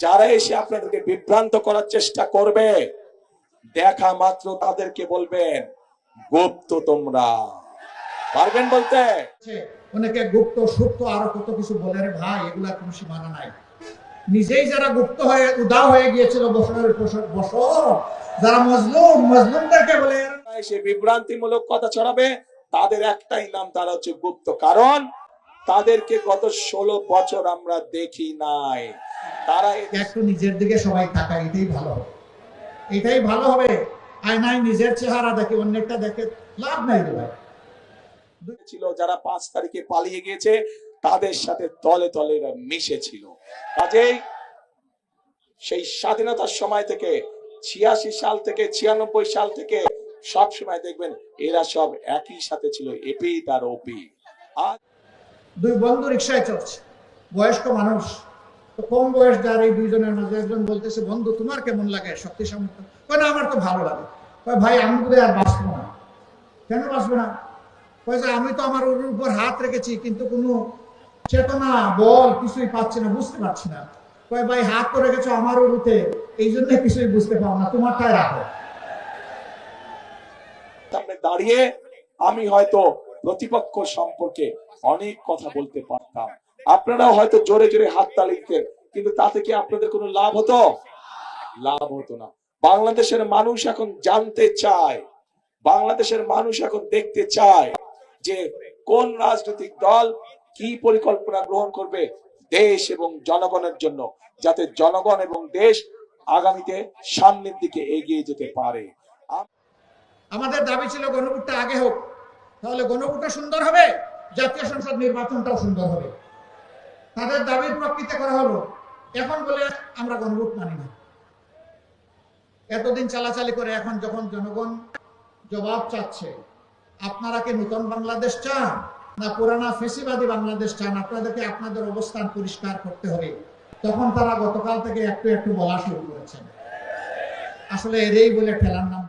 যারা এসে আপনাদেরকে বিভ্রান্ত করার চেষ্টা করবে দেখা মাত্র তাদেরকে বলবেন গুপ্ত তোমরা। পারবেন বলতে? অনেকে গুপ্ত সুপ্ত আরও কত কিছু বলে রে ভাই এগুলা কোনো সীমানা নাই। নিজেই যারা গুপ্ত হয়ে উদাও হয়ে গিয়েছিল বছরের বছর যারা মজলুম মজলুমদেরকে বলে বিভ্রান্তিমূলক কথা ছড়াবে তাদের একটাই নাম তারা হচ্ছে গুপ্ত। কারণ তাদেরকে গত ষোলো বছর আমরা দেখি নাই। তারা একটু নিজের দিকে সবাই তাকায় এটাই ভালো হবে। এটাই ভালো হবে। আয়নায় নিজের চেহারা দেখে অন্যটা দেখে লাভ নাই রে ভাই। ছিল যারা পাঁচ তারিখে পালিয়ে গিয়েছে তাদের সাথে তলে তলে এরা মিশে কাজেই সেই স্বাধীনতার সময় থেকে ছিয়াশি সাল থেকে ছিয়ানব্বই সাল থেকে সব সময় দেখবেন এরা সব একই সাথে ছিল এপি তার ওপি আজ দুই বন্ধু রিক্সায় চলছে বয়স্ক মানুষ। কম বয়স যার এই দুইজনের মাঝে একজন বলতেছে, বন্ধু, তোমার কেমন লাগে? শক্তি সামর্থ্য কয়, না, আমার তো ভালো লাগে। কয়, ভাই, আমি তো আর বাঁচবো না। কেন বাঁচবো না? কয় যে, আমি তো আমার ওর উপর হাত রেখেছি, কিন্তু কোনো চেতনা, বল কিছুই পাচ্ছি না, বুঝতে পারছি না। কয়, ভাই, হাত তো রেখেছো আমার উরুতে এই জন্য কিছুই বুঝতে পারো না, তোমারটাই রাখো সামনে দাঁড়িয়ে আমি হয়তো প্রতিপক্ষ সম্পর্কে অনেক কথা বলতে পারতাম। আপনারাও হয়তো জোরে জোরে হাততালি দিতেন, কিন্তু তাতে কি আপনাদের কোনো লাভ হতো? লাভ হতো না। বাংলাদেশের মানুষ এখন জানতে চায়, বাংলাদেশের মানুষ এখন দেখতে চায় যে কোন রাজনৈতিক দল কি পরিকল্পনা গ্রহণ করবে দেশ এবং জনগণের জন্য, যাতে জনগণ এবং দেশ আগামীতে সামনের দিকে এগিয়ে যেতে পারে। আমাদের দাবি ছিল গণভোটটা আগে হোক, তাহলে গণভোটটা সুন্দর হবে, জাতীয় সংসদ নির্বাচনটাও সুন্দর হবে। তাদের দাবির প্রকৃতি করা হলো। এখন বলে আমরা গণভোট মানি না। এতদিন চালাচালি করে এখন যখন জনগণ জবাব চাচ্ছে, আপনারা কি নতুন বাংলাদেশ চান? না পুরানা ফেসিবাদী বাংলাদেশ চান? আপনাদেরকে আপনাদের অবস্থান পরিষ্কার করতে হবে। তখন তারা গতকাল থেকে একটু একটু বলা শুরু করেছেন। আসলে এরই বলে ঠেলার নাম